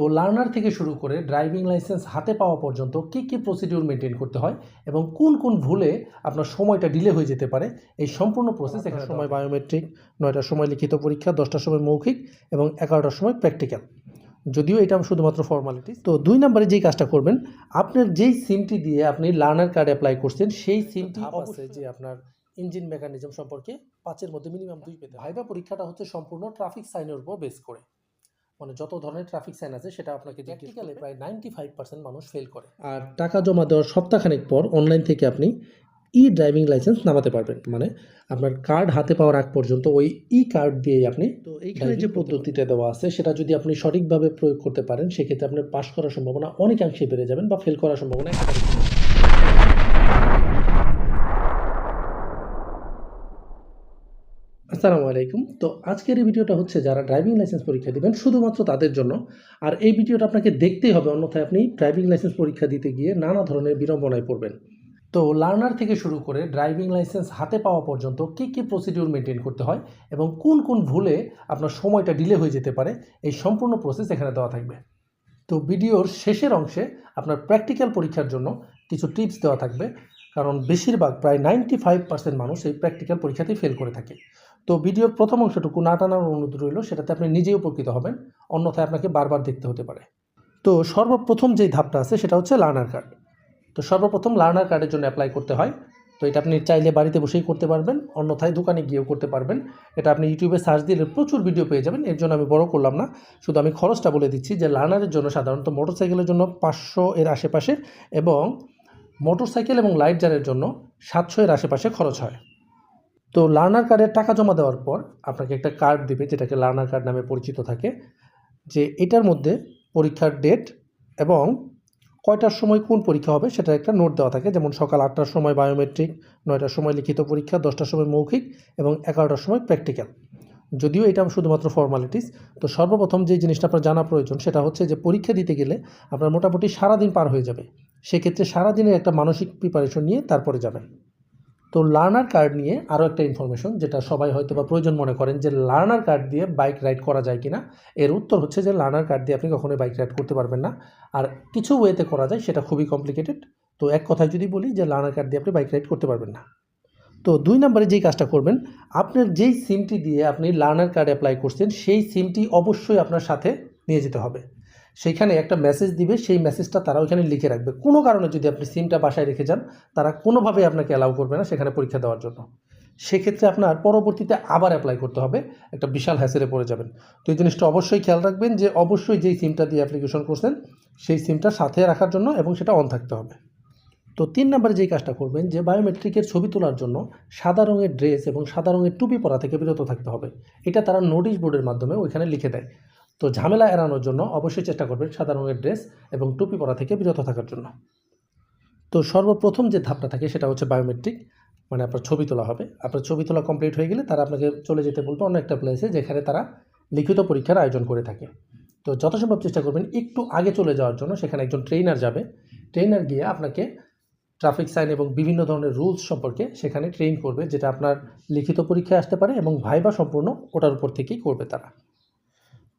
তো লার্নার থেকে শুরু করে ড্রাইভিং লাইসেন্স হাতে পাওয়া পর্যন্ত কী কী প্রসিডিউর মেনটেন করতে হয় এবং কোন কোন ভুলে আপনার সময়টা ডিলে হয়ে যেতে পারে এই সম্পূর্ণ প্রসেস এখানে সময় বায়োমেট্রিক নয়টার সময় লিখিত পরীক্ষা দশটার সময় মৌখিক এবং এগারোটার সময় প্র্যাকটিক্যাল যদিও এটা শুধুমাত্র ফর্মালিটি তো দুই নম্বরে যেই কাজটা করবেন আপনার যেই সিমটি দিয়ে আপনি লার্নার কার্ড অ্যাপ্লাই করছেন সেই সিমটি অবশ্যই যে আপনার ইঞ্জিন মেকানিজম সম্পর্কে পাঁচের মধ্যে মিনিমাম দুই পেতে ভাইবা পরীক্ষাটা হচ্ছে সম্পূর্ণ ট্রাফিক সাইনের উপর বেস করে। মানে যত ধরনের ট্রাফিক সাইন আছে সেটা আপনাকে প্র্যাকটিক্যালে প্রায় নাইনটি ফাইভ পার্সেন্ট মানুষ ফেল করে। আর টাকা জমা দেওয়ার সপ্তাহখানেক পর অনলাইন থেকে আপনি ই ড্রাইভিং লাইসেন্স নামাতে পারবেন। মানে আপনার কার্ড হাতে পাওয়ার আগ পর্যন্ত ওই ই কার্ড দিয়েই আপনি তো এইখানে যে পদ্ধতিটা দেওয়া আছে সেটা যদি আপনি সঠিকভাবে প্রয়োগ করতে পারেন সেক্ষেত্রে আপনার পাশ করার সম্ভাবনা অনেকাংশে বেড়ে যাবেন বা ফেল করার সম্ভাবনা একেবারে কমে যাবে। আসসালামু আলাইকুম। তো আজকের এই ভিডিওটা হচ্ছে যারা ড্রাইভিং লাইসেন্স পরীক্ষা দিবেন, শুধুমাত্র তাদের জন্য। আর এই ভিডিওটা আপনাকে দেখতেই হবে, অন্যথায় আপনি ড্রাইভিং লাইসেন্স পরীক্ষা দিতে গিয়ে নানা ধরনের বিড়ম্বনায় পড়বেন। তো লার্নার থেকে শুরু করে ড্রাইভিং লাইসেন্স হাতে পাওয়া পর্যন্ত কী কী প্রসিডিউর মেনটেন করতে হয় এবং কোন কোন ভুলে আপনার সময়টা ডিলে হয়ে যেতে পারে, এই সম্পূর্ণ প্রসেস এখানে দেওয়া থাকবে। তো ভিডিওর শেষের অংশে আপনার প্র্যাকটিক্যাল পরীক্ষার জন্য কিছু টিপস দেওয়া থাকবে। কারণ বেশিরভাগ প্রায় নাইনটি ফাইভ পার্সেন্ট মানুষ এই প্র্যাকটিক্যাল পরীক্ষাতেই ফেল করে থাকে। তো ভিডিওর প্রথম অংশটুকু না টানার অনুরোধ রইল, সেটাতে আপনি নিজেই উপকৃত হবেন, অন্যথায় আপনাকে বারবার দেখতে হতে পারে। তো সর্বপ্রথম যেই ধাপটা আছে, সেটা হচ্ছে লার্নার কার্ড তো সর্বপ্রথম লার্নার কার্ডের জন্য অ্যাপ্লাই করতে হয়। তো এটা আপনি চাইলে বাড়িতে বসেই করতে পারবেন, অন্যথায় দোকানে গিয়েও করতে পারবেন। এটা আপনি ইউটিউবে সার্চ দিলে প্রচুর ভিডিও পেয়ে যাবেন, এর জন্য আমি বড় করলাম না। শুধু আমি খরচটা বলে দিচ্ছি যে লার্নারের জন্য সাধারণত মোটরসাইকেলের জন্য পাঁচশো এর আশেপাশে এবং মোটরসাইকেল এবং লাইট জারের জন্য সাতশো এর আশেপাশে খরচ হয়। তো লার্নার কার্ডের টাকা জমা দেওয়ার পর আপনাকে একটা কার্ড দেবে যেটাকে লার্নার কার্ড নামে পরিচিত থাকে, যে এটার মধ্যে পরীক্ষার ডেট এবং কয়টার সময় কোন পরীক্ষা হবে সেটা একটা নোট দেওয়া থাকে। যেমন সকাল আটটার সময় বায়োমেট্রিক নয়টার সময় লিখিত পরীক্ষা, দশটার সময় মৌখিক এবং এগারোটার সময় প্র্যাকটিক্যাল যদিও এটা শুধুমাত্র ফর্মালিটিস তো সর্বপ্রথম যে জিনিসটা আপনার জানা প্রয়োজন সেটা হচ্ছে যে পরীক্ষা দিতে গেলে আপনার মোটামুটি সারাদিন পার হয়ে যাবে। সেক্ষেত্রে সারাদিনের একটা মানসিক প্রিপারেশন নিয়ে তারপরে যাবেন। তো লার্নার কার্ড নিয়ে আরও একটা ইনফরমেশন যেটা সবাই হয়তো বা প্রয়োজন মনে করেন যে লার্নার কার্ড দিয়ে বাইক রাইড করা যায় কিনা। এর উত্তর হচ্ছে যে লার্নার কার্ড দিয়ে আপনি কখনোই বাইক রাইড করতে পারবেন না। আর কিছু ওয়েতে করা যায় সেটা খুবই কমপ্লিকেটেড তো এক কথায় যদি বলি যে লার্নার কার্ড দিয়ে আপনি বাইক রাইড করতে পারবেন না। তো দুই নম্বরে যেই কাজটা করবেন, আপনার যেই সিমটি দিয়ে আপনি লার্নার কার্ড অ্যাপ্লাই করছেন, সেই সিমটি অবশ্যই আপনার সাথে নিয়ে যেতে হবে। সেইখানে একটা মেসেজ দিবে, সেই মেসেজটা তারা ওইখানে লিখে রাখবে। কোনো কারণে যদি আপনি সিমটা বাসায় রেখে যান, তারা কোনোভাবেই আপনাকে অ্যালাউ করবে না সেখানে পরীক্ষা দেওয়ার জন্য। সেক্ষেত্রে আপনার পরবর্তীতে আবার অ্যাপ্লাই করতে হবে, একটা বিশাল হ্যাসেলে পড়ে যাবেন। তো এই জিনিসটা অবশ্যই খেয়াল রাখবেন যে অবশ্যই যেই সিমটা দিয়ে অ্যাপ্লিকেশন করছেন, সেই সিমটা সাথে রাখার জন্য এবং সেটা অন থাকতে হবে। তো তিন নম্বরে যেই কাজটা করবেন, যে বায়োমেট্রিকের ছবি তোলার জন্য সাদা রঙের ড্রেস এবং সাদা রঙের টুপি পরা থেকে বিরত থাকতে হবে। এটা তারা নোটিশ বোর্ডের মাধ্যমে ওইখানে লিখে দেয়। তো ঝামেলা এড়ানোর জন্য অবশ্যই চেষ্টা করবেন সাদা রঙের ড্রেস এবং টুপি পরা থেকে বিরত থাকার জন্য। তো সর্বপ্রথম যে ধাপটা থাকে সেটা হচ্ছে বায়োমেট্রিক মানে আপনার ছবি তোলা হবে। আপনার ছবি তোলা কমপ্লিট হয়ে গেলে তারা আপনাকে চলে যেতে বলবে অন্য একটা প্লেসে যেখানে তারা লিখিত পরীক্ষার আয়োজন করে থাকে। তো যথাসম্ভব চেষ্টা করবেন একটু আগে চলে যাওয়ার জন্য, সেখানে একজন ট্রেনার যাবে। ট্রেনার গিয়ে আপনাকে ট্রাফিক সাইন এবং বিভিন্ন ধরনের রুলস সম্পর্কে সেখানে ট্রেন করবে, যেটা আপনার লিখিত পরীক্ষায় আসতে পারে এবং ভাইবা সম্পূর্ণ ওটার উপর থেকেই করবে তারা।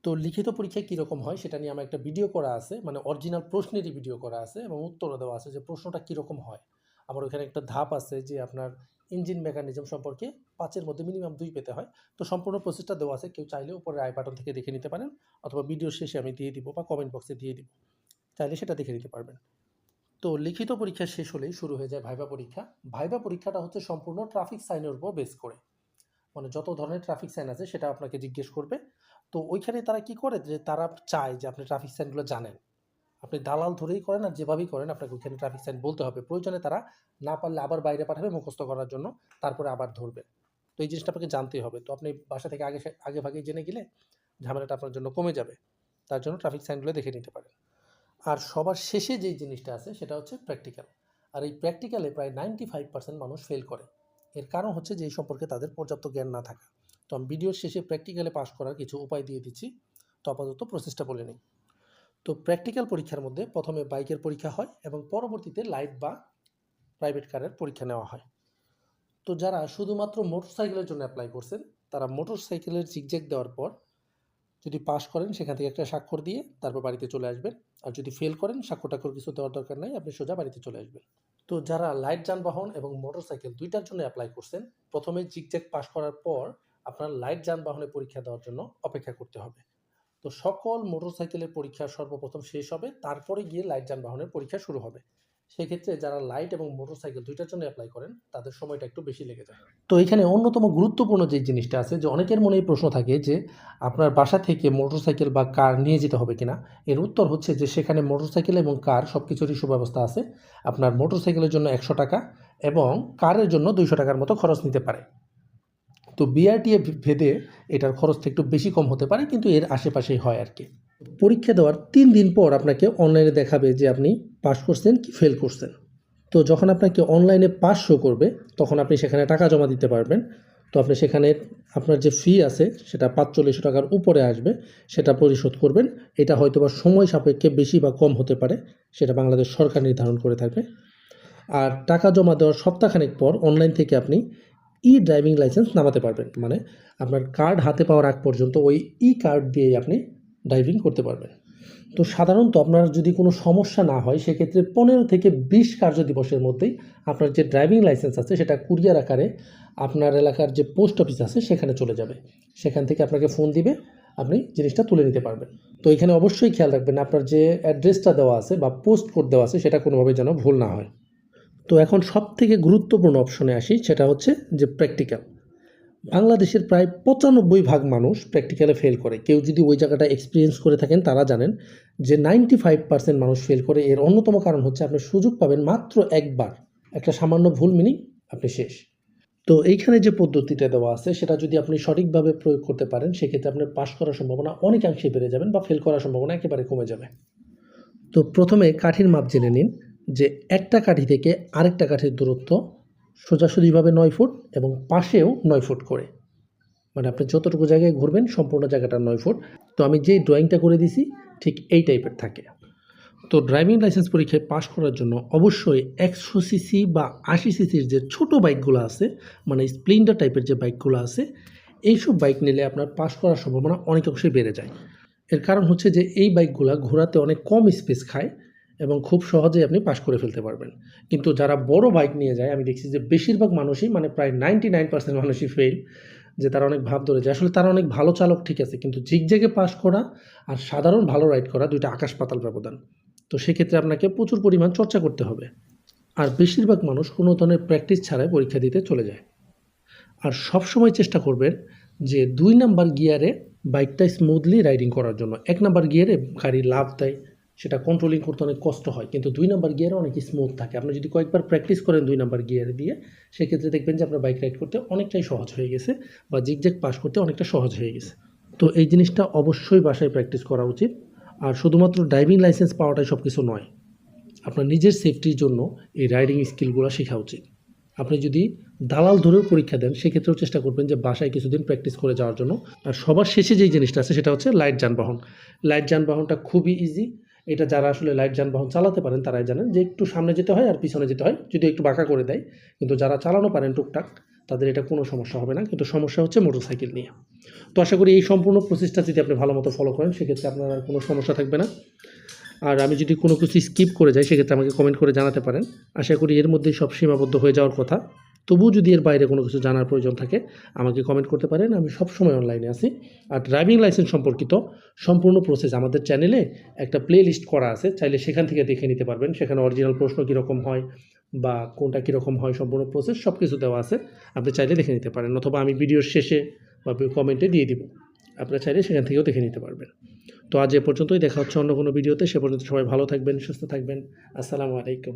তো লিখিত পরীক্ষায় কীরকম হয় সেটা নিয়ে আমার একটা ভিডিও করা আছে মানে অরিজিনাল প্রশ্নেরই ভিডিও করা আছে এবং উত্তরও দেওয়া আছে যে প্রশ্নটা কীরকম হয়। আমার ওখানে একটা ধাপ আছে যে আপনার ইঞ্জিন মেকানিজম সম্পর্কে পাঁচের মধ্যে মিনিমাম দুই পেতে হয়। তো সম্পূর্ণ প্রসেসটা দেওয়া আছে, কেউ চাইলে উপরে আই বাটন থেকে দেখে নিতে পারেন অথবা ভিডিও শেষে আমি দিয়ে দিব বা কমেন্ট বক্সে দিয়ে দিব। চাইলে সেটা দেখে নিতে পারবেন। তো লিখিত পরীক্ষা শেষ হলেই শুরু হয়ে যায় ভাইবা পরীক্ষা। ভাইবা পরীক্ষাটা হচ্ছে সম্পূর্ণ ট্রাফিক সাইনের উপর বেস করে। মানে যত ধরনের ট্রাফিক সাইন আছে সেটা আপনাকে জিজ্ঞেস করবে। তো ওইখানে তারা কি করে? যে তারা চায় যে আপনি ট্রাফিক সাইনগুলো জানেন। আপনি দালাল ধরেই করেন আর যেভাবেই করেন, আপনাকে ওইখানে ট্রাফিক সাইন বলতে হবে। প্রয়োজনে তারা না পারলে আবার বাইরে পাঠাবে, মুখস্থ করার জন্য। তারপরে আবার ধরবে। তো এই জিনিসটা আপনাকে জানতেই হবে। তো আপনি বাসা থেকে আগে আগে ভাগে জেনে গেলে ঝামেলাটা আপনার জন্য কমে যাবে। তার জন্য ট্রাফিক সাইনগুলো দেখে নিতে পারেন। আর সবার শেষে যেই জিনিসটা আছে সেটা হচ্ছে প্র্যাকটিক্যাল আর এই প্র্যাকটিক্যালে প্রায় নাইনটি ফাইভ পার্সেন্ট মানুষ ফেল করে। এর কারণ হচ্ছে যে এই সম্পর্কে তাদের পর্যাপ্ত জ্ঞান না থাকা। তো আমি ভিডিওর শেষে প্র্যাকটিক্যালে পাশ করার কিছু উপায় দিয়ে দিচ্ছি। তো আপাতত প্রসেসটা বলে নিই। তো প্র্যাকটিক্যাল পরীক্ষার মধ্যে প্রথমে বাইকের পরীক্ষা হয় এবং পরবর্তীতে লাইট বা প্রাইভেট কারের পরীক্ষা নেওয়া হয়। তো যারা শুধুমাত্র মোটরসাইকেলের জন্য অ্যাপ্লাই করছেন, তারা মোটরসাইকেলের জিগজ্যাগ দেওয়ার পর যদি পাশ করেন, সেখান থেকে একটা স্বাক্ষর দিয়ে তারপর বাড়িতে চলে আসবেন। আর যদি ফেল করেন, স্বাক্ষর টাক্ষর কিছু দেওয়ার দরকার নাই, আপনি সোজা বাড়িতে চলে আসবেন। তো যারা লাইট যানবাহন এবং মোটরসাইকেল দুইটার জন্য অ্যাপ্লাই করছেন, প্রথমে জিগজ্যাগ পাশ করার পর আপনার লাইট যানবাহনের পরীক্ষা দেওয়ার জন্য অপেক্ষা করতে হবে। তো সকল মোটরসাইকেলের পরীক্ষা সর্বপ্রথম শেষ হবে, তারপরে গিয়ে লাইট যানবাহনের পরীক্ষা শুরু হবে। সেক্ষেত্রে যারা লাইট এবং মোটরসাইকেল দুইটার জন্য অ্যাপ্লাই করেন, তাদের সময়টা একটু বেশি লেগে যায়। তো এখানে অন্যতম গুরুত্বপূর্ণ যে জিনিসটা আছে, যে অনেকের মনে এই প্রশ্ন থাকে যে, আপনার বাসা থেকে মোটরসাইকেল বা কার নিয়ে যেতে হবে কিনা? এর উত্তর হচ্ছে যে, সেখানে মোটরসাইকেল এবং কার সব কিছুরই সুব্যবস্থা আছে। আপনার মোটরসাইকেলের জন্য একশো টাকা এবং কারের জন্য দুইশো টাকার মতো খরচ নিতে পারে। তো বিআরটিএ ভেদে এটার খরচটা একটু বেশি কম হতে পারে, কিন্তু এর আশেপাশেই হয় আর কি। পরীক্ষা দেওয়ার তিন দিন পর আপনাকে অনলাইনে দেখাবে যে আপনি পাস করছেন কি ফেল করছেন। তো যখন আপনাকে অনলাইনে পাস শো করবে, তখন আপনি সেখানে টাকা জমা দিতে পারবেন। তো আপনি সেখানে আপনার যে ফি আছে, সেটা পাঁচচল্লিশশো টাকার উপরে আসবে, সেটা পরিশোধ করবেন। এটা হয়তো বা সময় সাপেক্ষে বেশি বা কম হতে পারে, সেটা বাংলাদেশ সরকার নির্ধারণ করে থাকবে। আর টাকা জমা দেওয়ার সপ্তাহখানেক পর অনলাইন থেকে আপনি ই ড্রাইভিং লাইসেন্স নামাতে পারবেন। মানে আপনার কার্ড হাতে পাওয়ার আগ পর্যন্ত ওই ই কার্ড দিয়েই আপনি ড্রাইভিং করতে পারবেন। তো সাধারণত আপনার যদি কোনো সমস্যা না হয়, সেক্ষেত্রে পনেরো থেকে বিশ কার্য দিবসের মধ্যেই আপনার যে ড্রাইভিং লাইসেন্স আছে, সেটা কুরিয়ার আকারে আপনার এলাকার যে পোস্ট অফিস আছে, সেখানে চলে যাবে। সেখান থেকে আপনাকে ফোন দিবে, আপনি জিনিসটা তুলে নিতে পারবেন। তো এখানে অবশ্যই খেয়াল রাখবেন, আপনার যে অ্যাড্রেসটা দেওয়া আছে বা পোস্ট কোড দেওয়া আছে, সেটা কোনোভাবে যেন ভুল না হয়। তো এখন সব থেকে গুরুত্বপূর্ণ অপশনে আসি, সেটা হচ্ছে যে প্র্যাকটিক্যাল বাংলাদেশের প্রায় পঁচানব্বই ভাগ মানুষ প্র্যাকটিক্যালে ফেল করে। কেউ যদি ওই জায়গাটা এক্সপিরিয়েন্স করে থাকেন, তারা জানেন যে নাইনটি ফাইভ পার্সেন্ট মানুষ ফেল করে। এর অন্যতম কারণ হচ্ছে আপনি সুযোগ পাবেন মাত্র একবার। একটা সামান্য ভুল মিনিং আপনি শেষ। তো এইখানে যে পদ্ধতিটা দেওয়া আছে, সেটা যদি আপনি সঠিকভাবে প্রয়োগ করতে পারেন, সেক্ষেত্রে আপনার পাশ করার সম্ভাবনা অনেকাংশে বেড়ে যাবেন বা ফেল করার সম্ভাবনা একেবারে কমে যাবে। তো প্রথমে কাঠির মাপ জেনে নিন। যে একটা কাঠি থেকে আরেকটা কাঠির দূরত্ব সোজাসুজিভাবে নয় ফুট এবং পাশেও নয় ফুট করে। মানে আপনি যতটুকু জায়গায় ঘুরবেন সম্পূর্ণ জায়গাটা নয় ফুট। তো আমি যেই ড্রয়িংটা করে দিছি, ঠিক এই টাইপের থাকে। তো ড্রাইভিং লাইসেন্স পরীক্ষায় পাশ করার জন্য অবশ্যই একশো সিসি বা আশি সিসির যে ছোট বাইকগুলো আছে মানে স্প্লেন্ডার টাইপের যে বাইকগুলো আছে, এইসব বাইক নিলে আপনার পাশ করার সম্ভাবনা অনেকাংশেই বেড়ে যায়। এর কারণ হচ্ছে যে এই বাইকগুলো ঘোরাতে অনেক কম স্পেস খায়। এবং খুব সহজেই আপনি পাস করে ফেলতে পারবেন। কিন্তু যারা বড় বাইক নিয়ে যায়, আমি দেখছি যে বেশিরভাগ মানুষই মানে প্রায় নাইনটি নাইন পার্সেন্ট মানুষই ফেল যে তারা অনেক ভাব ধরে যায়। আসলে তারা অনেক ভালো চালক ঠিক আছে, কিন্তু জিগজেগে পাস করা আর সাধারণ ভালো রাইড করা দুইটা আকাশ পাতাল ব্যবধান। তো সেক্ষেত্রে আপনাকে প্রচুর পরিমাণ চর্চা করতে হবে। আর বেশিরভাগ মানুষ কোনো ধরনের প্র্যাকটিস ছাড়াই পরীক্ষা দিতে চলে যায়। আর সব সময় চেষ্টা করবেন যে দুই নাম্বার গিয়ারে বাইকটা স্মুথলি রাইডিং করার জন্য। এক নাম্বার গিয়ারে গাড়ি লাভ দেয় সেটা কন্ট্রোলিং করতে অনেক কষ্ট হয়। কিন্তু দুই নাম্বার গিয়ারে অনেক স্মুথ থাকে। আপনি যদি কয়েকবার প্র্যাকটিস করেন দুই নাম্বার গিয়ারে দিয়ে, সেক্ষেত্রে দেখবেন যে আপনার বাইক রাইড করতে অনেকটাই সহজ হয়ে গেছে বা জিগজ্যাগ পাস করতে অনেকটা সহজ হয়ে গেছে। তো এই জিনিসটা অবশ্যই বাসায় প্র্যাকটিস করা উচিত। আর শুধুমাত্র ড্রাইভিং লাইসেন্স পাওয়াটাই সব কিছু নয়, আপনার নিজের সেফটির জন্য এই রাইডিং স্কিলগুলো শেখা উচিত। আপনি যদি দালাল ধরেও পরীক্ষা দেন, সেক্ষেত্রেও চেষ্টা করবেন যে বাসায় কিছুদিন প্র্যাকটিস করে যাওয়ার জন্য। আর সবার শেষে যেই জিনিসটা আছে, সেটা হচ্ছে লাইট যানবাহন। লাইট যানবাহনটা খুবই ইজি এটা যারা আসলে লাইট যানবাহন চালাতে পারেন, তারাই জানেন যে একটু সামনে যেতে হয় আর পিছনে যেতে হয়, যদি একটু বাঁকা করে দেয়। কিন্তু যারা চালানো পারেন টুকটাক, তাদের এটা কোনো সমস্যা হবে না। কিন্তু সমস্যা হচ্ছে মোটরসাইকেল নিয়ে। তো আশা করি এই সম্পূর্ণ প্রসেসটা যদি আপনি ভালো মতো ফলো করেন, সেক্ষেত্রে আপনার আর কোনো সমস্যা থাকবে না। আর আমি যদি কোনো কিছু স্কিপ করে যাই, সেক্ষেত্রে আমাকে কমেন্ট করে জানাতে পারেন। আশা করি এর মধ্যেই সব সীমাবদ্ধ হয়ে যাওয়ার কথা। তবুও যদি এর বাইরে কোনো কিছু জানার প্রয়োজন থাকে, আমাকে কমেন্ট করতে পারেন। আমি সবসময় অনলাইনে আছি। আর ড্রাইভিং লাইসেন্স সম্পর্কিত সম্পূর্ণ প্রসেস আমাদের চ্যানেলে একটা প্লে লিস্ট করা আছে। চাইলে সেখান থেকে দেখে নিতে পারবেন। সেখানে অরিজিনাল প্রশ্ন কীরকম হয় বা কোনটা কীরকম হয় সম্পূর্ণ প্রসেস সব কিছু দেওয়া আছে। আপনি চাইলে দেখে নিতে পারেন। অথবা আমি ভিডিওর শেষে বা কমেন্টে দিয়ে দিব। আপনারা চাইলে সেখান থেকেও দেখে নিতে পারবেন। তো আজ এ পর্যন্তই। দেখা হচ্ছে অন্য কোনো ভিডিওতে সে পর্যন্ত সবাই ভালো থাকবেন, সুস্থ থাকবেন। আসসালামু আলাইকুম।